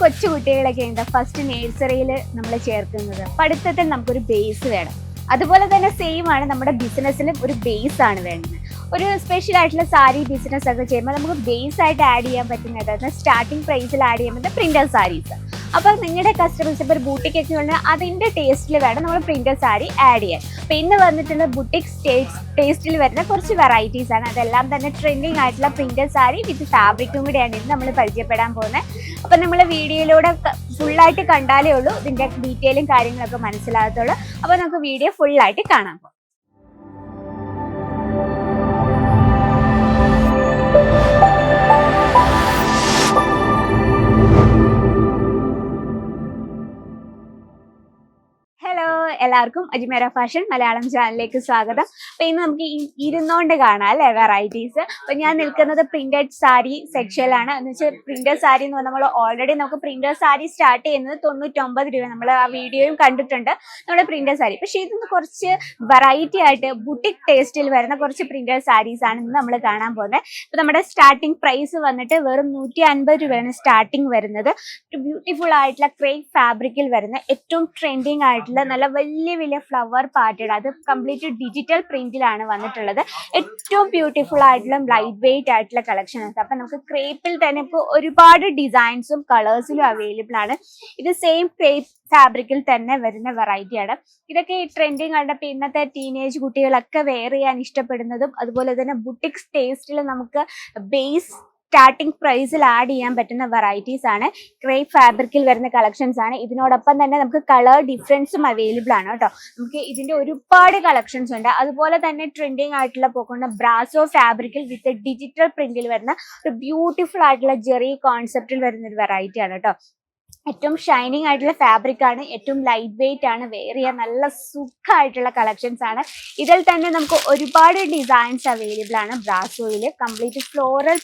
കൊച്ചു കുട്ടികളൊക്കെ ഉണ്ട്. ഫസ്റ്റ് നേഴ്സറിയിൽ നമ്മൾ ചേർക്കുന്നത്. പഠിത്തത്തിൽ നമുക്കൊരു ബേസ് വേണം. അതുപോലെ തന്നെ സെയിം ആണ് നമ്മുടെ ബിസിനസ്സിലും ഒരു ബേസ് ആണ് വേണ്ടത്. ഒരു സ്പെഷ്യൽ ആയിട്ടുള്ള സാരി ബിസിനസ് ഒക്കെ ചെയ്യുമ്പോൾ നമുക്ക് ബേസ് ആയിട്ട് ആഡ് ചെയ്യാൻ പറ്റുന്നത് സ്റ്റാർട്ടിംഗ് പ്രൈസിൽ ആഡ് ചെയ്യാൻ പറ്റുന്ന പ്രിന്റർ സാരീസ് അപ്പോൾ നിങ്ങളുടെ കസ്റ്റമേഴ്സ് ഇപ്പോൾ ഒരു ബൂട്ടിക് ഒക്കെ ഉണ്ടെങ്കിൽ അതിന്റെ ടേസ്റ്റിൽ വേണം നമ്മൾ പ്രിന്റർ സാരി ആഡ് ചെയ്യാൻ. അപ്പോൾ ഇന്ന് വന്നിട്ടുള്ള ബുട്ടിക് ടേസ്റ്റിൽ വരുന്ന കുറച്ച് വെറൈറ്റീസ് ആണ്. അതെല്ലാം തന്നെ ട്രെൻഡിങ് ആയിട്ടുള്ള പ്രിന്റർ സാരി വിത്ത് ഫാബ്രിക്കും കൂടെയാണ് ഇന്ന് നമ്മൾ പരിചയപ്പെടാൻ പോകുന്നത് അപ്പോൾ നമ്മൾ വീഡിയോയിലൂടെ ഫുള്ളായിട്ട് കണ്ടാലേ ഉള്ളൂ. ഇതിന്റെ ഡീറ്റെയിലും കാര്യങ്ങളൊക്കെ മനസ്സിലാകത്തുള്ളൂ. അപ്പോൾ നമുക്ക് വീഡിയോ ഫുള്ളായിട്ട് കാണാം. എല്ലാവർക്കും അജ്മേര ഫാഷൻ മലയാളം ചാനലിലേക്ക് സ്വാഗതം. അപ്പൊ ഇന്ന് നമുക്ക് ഇരുന്നോണ്ട് കാണാം അല്ലെ വെറൈറ്റീസ് അപ്പൊ ഞാൻ നിൽക്കുന്നത് പ്രിന്റഡ് സാരി സെക്ഷനിലാണ് എന്ന് വെച്ചാൽ പ്രിന്റഡ് സാരി എന്ന് പറഞ്ഞാൽ നമ്മൾ ഓൾറെഡി നമുക്ക് പ്രിന്റഡ് സാരി സ്റ്റാർട്ട് ചെയ്യുന്നത് തൊണ്ണൂറ്റൊമ്പത് രൂപ. നമ്മൾ ആ വീഡിയോയും കണ്ടിട്ടുണ്ട്. നമ്മുടെ പ്രിന്റഡ് സാരി പക്ഷെ ഇതൊന്ന് കുറച്ച് വെറൈറ്റി ആയിട്ട് ബുട്ടിക് ടേസ്റ്റിൽ വരുന്ന കുറച്ച് പ്രിന്റഡ് സാരീസ് ആണ് ഇന്ന് നമ്മൾ കാണാൻ പോകുന്നത്. ഇപ്പൊ നമ്മുടെ സ്റ്റാർട്ടിംഗ് പ്രൈസ് വന്നിട്ട് വെറും നൂറ്റി അൻപത് രൂപയാണ് സ്റ്റാർട്ടിംഗ് വരുന്നത്. ബ്യൂട്ടിഫുൾ ആയിട്ടുള്ള ക്രേ ഫാബ്രിക്കിൽ വരുന്ന ഏറ്റവും ട്രെൻഡിങ് ആയിട്ടുള്ള നല്ല വലിയ വലിയ ഫ്ലവർ പാറ്റേൺ അത് കംപ്ലീറ്റ് ഡിജിറ്റൽ പ്രിന്റിലാണ് വന്നിട്ടുള്ളത്. ഏറ്റവും ബ്യൂട്ടിഫുൾ ആയിട്ടുള്ള ലൈറ്റ് വെയിറ്റ് ആയിട്ടുള്ള കളക്ഷൻസ് അപ്പൊ നമുക്ക് ക്രേപ്പിൽ തന്നെ ഇപ്പോൾ ഒരുപാട് ഡിസൈൻസും കളേഴ്സിലും അവൈലബിൾ ആണ്. ഇത് സെയിം ക്രേപ്പ് ഫാബ്രിക്കിൽ തന്നെ വരുന്ന വെറൈറ്റി ആണ്. ഇതൊക്കെ ഈ ട്രെൻഡിങ് കണ്ടപ്പോൾ ഇന്നത്തെ ടീനേജ് കുട്ടികളൊക്കെ വെയർ ചെയ്യാൻ ഇഷ്ടപ്പെടുന്നതും അതുപോലെ തന്നെ ബുട്ടിക്സ് ടേസ്റ്റിൽ നമുക്ക് ബേസ് സ്റ്റാർട്ടിംഗ് പ്രൈസിൽ ആഡ് ചെയ്യാൻ പറ്റുന്ന വെറൈറ്റീസ് ആണ്. ക്രേപ്പ് ഫാബ്രിക്കിൽ വരുന്ന കളക്ഷൻസ് ആണ്. ഇതിനോടൊപ്പം തന്നെ നമുക്ക് കളർ ഡിഫറൻസും അവൈലബിൾ ആണ് കേട്ടോ. നമുക്ക് ഇതിന്റെ ഒരുപാട് കളക്ഷൻസ് ഉണ്ട്. അതുപോലെ തന്നെ ട്രെൻഡിങ് ആയിട്ടുള്ള പോക്കുന്ന ബ്രാസോ ഫാബ്രിക്കിൽ വിത്ത് ഡിജിറ്റൽ പ്രിന്റിൽ വരുന്ന ഒരു ബ്യൂട്ടിഫുൾ ആയിട്ടുള്ള ജെറി കോൺസെപ്റ്റിൽ വരുന്ന ഒരു വെറൈറ്റി ആണ് കേട്ടോ. ഏറ്റവും ഷൈനിങ് ആയിട്ടുള്ള ഫാബ്രിക് ആണ്. ഏറ്റവും ലൈറ്റ് വെയിറ്റ് ആണ്. വെയർ ചെയ്യാൻ നല്ല സുഖമായിട്ടുള്ള കളക്ഷൻസ് ആണ്. ഇതിൽ തന്നെ നമുക്ക് ഒരുപാട് ഡിസൈൻസ് അവൈലബിൾ ആണ് ബ്രാസോയിൽ കംപ്ലീറ്റ് ഫ്ലോറൽ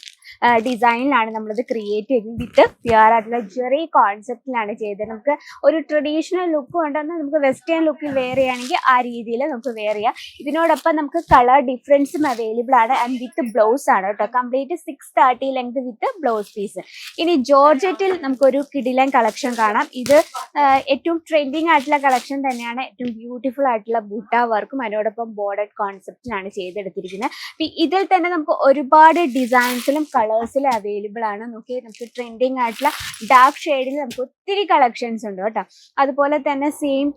ഡിസൈനിലാണ് നമ്മളിത് ക്രിയേറ്റ് ചെയ്തത്. വിത്ത് പ്യുവർ ആയിട്ടുള്ള ജെറി കോൺസെപ്റ്റിലാണ് ചെയ്തത്. നമുക്ക് ഒരു ട്രഡീഷണൽ ലുക്ക് ഉണ്ടെന്ന് നമുക്ക് വെസ്റ്റേൺ ലുക്കിൽ വെയർ ചെയ്യുകയാണെങ്കിൽ ആ രീതിയിൽ നമുക്ക് വെയർ ചെയ്യാം. ഇതിനോടൊപ്പം നമുക്ക് കളർ ഡിഫറൻസും അവൈലബിൾ ആണ്. ആൻഡ് വിത്ത് ബ്ലൗസ് ആണ് കേട്ടോ. Complete six thirty length with blouse piece ഇനി ജോർജറ്റിൽ നമുക്കൊരു കിടിലൻ കളക്ഷൻ കാണാം. ഇത് ഏറ്റവും ട്രെൻഡിങ് ആയിട്ടുള്ള കളക്ഷൻ തന്നെയാണ്. ഏറ്റവും ബ്യൂട്ടിഫുൾ ആയിട്ടുള്ള ബൂട്ട വർക്കും അതിനോടൊപ്പം ബോർഡർ കോൺസെപ്റ്റിലാണ് ചെയ്തെടുത്തിരിക്കുന്നത്. ഇതിൽ തന്നെ നമുക്ക് ഒരുപാട് ഡിസൈൻസിലും കളേഴ്സിലും അവൈലബിൾ ആണ്. നോക്കി നമുക്ക് ട്രെൻഡിങ് ആയിട്ടുള്ള ഡാർക്ക് ഷെയ്ഡിൽ നമുക്ക് ഒത്തിരി കളക്ഷൻസ് ഉണ്ട് കേട്ടോ. അതുപോലെ തന്നെ സെയിം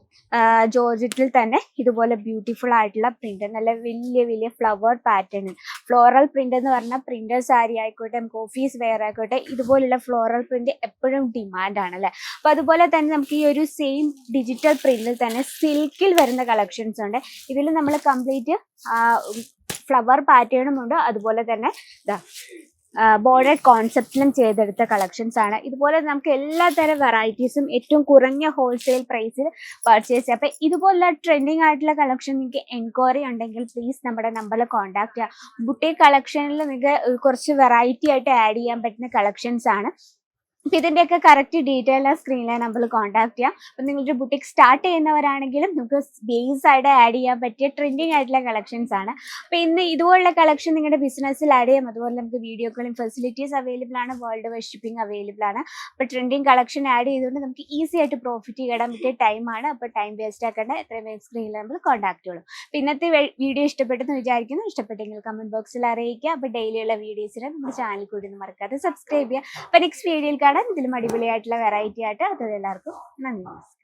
ജോർജറ്റിൽ തന്നെ ഇതുപോലെ ബ്യൂട്ടിഫുൾ ആയിട്ടുള്ള പ്രിന്റ് നല്ല വലിയ വലിയ ഫ്ലവർ പാറ്റേൺ ഫ്ലോറൽ പ്രിന്റ് എന്ന് പറഞ്ഞാൽ പ്രിന്റർ സാരി ആയിക്കോട്ടെ നമുക്ക് ഓഫീസ് വെയർ ആയിക്കോട്ടെ ഇതുപോലുള്ള ഫ്ലോറൽ പ്രിന്റ് എപ്പോഴും ഡിമാൻഡ് ആണ് അല്ലേ? അപ്പൊ അതുപോലെ തന്നെ നമുക്ക് ഈ ഒരു സെയിം ഡിജിറ്റൽ പ്രിന്റിൽ തന്നെ സിൽക്കിൽ വരുന്ന കളക്ഷൻസ് ഉണ്ട്. ഇതിൽ നമ്മൾ കംപ്ലീറ്റ് ഫ്ലവർ പാറ്റേണും ഉണ്ട്. അതുപോലെ തന്നെ ഇതാ ബോർഡർ കോൺസെപ്റ്റിലും ചെയ്തെടുത്ത കളക്ഷൻസ് ആണ്. ഇതുപോലെ നമുക്ക് എല്ലാ തരം വെറൈറ്റീസും ഏറ്റവും കുറഞ്ഞ ഹോൾസെയിൽ പ്രൈസിൽ പർച്ചേസ് ചെയ്യാം. അപ്പൊ ഇതുപോലുള്ള ട്രെൻഡിങ് ആയിട്ടുള്ള കളക്ഷൻ നിങ്ങൾക്ക് എൻക്വയറി ഉണ്ടെങ്കിൽ പ്ലീസ് നമ്മുടെ നമ്പറിൽ കോൺടാക്ട് ചെയ്യാം ബുട്ടീക് കളക്ഷനിൽ നിങ്ങൾക്ക് കുറച്ച് വെറൈറ്റി ആയിട്ട് ആഡ് ചെയ്യാൻ പറ്റുന്ന കളക്ഷൻസ് ആണ്. അപ്പൊ ഇതിന്റെയൊക്കെ കറക്റ്റ് ഡീറ്റെയിൽ ആ സ്ക്രീനിലെ നമ്മൾ കോൺടാക്ട് ചെയ്യാം. അപ്പൊ നിങ്ങളൊരു ബുട്ടിക് സ്റ്റാർട്ട് ചെയ്യുന്നവരാണെങ്കിലും നമുക്ക് ബേസ് ആയിട്ട് ആഡ് ചെയ്യാൻ പറ്റിയ ട്രെൻഡിങ് ആയിട്ടുള്ള കളക്ഷൻസ് ആണ്. അപ്പൊ ഇന്ന് ഇതുപോലുള്ള കളക്ഷൻ നിങ്ങളുടെ ബിസിനസ്സിൽ ആഡ് ചെയ്യാം. അതുപോലെ നമുക്ക് വീഡിയോ കോളിംഗ് ഫെസിലിറ്റീസ് അവൈലബിൾ ആണ് വേൾഡ് വൈഡ് ഷിപ്പിംഗ് അവൈലബിൾ ആണ്. അപ്പൊ ട്രെൻഡിങ് കളക്ഷൻ ആഡ് ചെയ്തുകൊണ്ട് നമുക്ക് ഈസി ആയിട്ട് പ്രോഫിറ്റ് ചെയ്യാൻ പറ്റിയ ടൈമാണ് അപ്പൊ ടൈം വേസ്റ്റ് ആക്കേണ്ട എത്രയും സ്ക്രീനിൽ നമ്മൾ കോൺടാക്ട് ചെയ്യുള്ളൂ. അപ്പൊ ഇന്നത്തെ വീഡിയോ ഇഷ്ടപ്പെട്ടെന്ന് വിചാരിക്കുന്നു. ഇഷ്ടപ്പെട്ടെങ്കിൽ കമന്റ് ബോക്സിൽ അറിയിക്കുക. അപ്പൊ ഡെയിലിയുള്ള വീഡിയോസിനെ നമ്മുടെ ചാനൽ കൂടി ഒന്ന് മറക്കാതെ സബ്സ്ക്രൈബ് ചെയ്യുക. അപ്പൊ നെക്സ്റ്റ് വീഡിയോയിൽ കാണാൻ ഇതിലും അടിപൊളിയായിട്ടുള്ള വെറൈറ്റി ആയിട്ട് അത് എല്ലാവർക്കും നന്ദി. നമസ്കാരം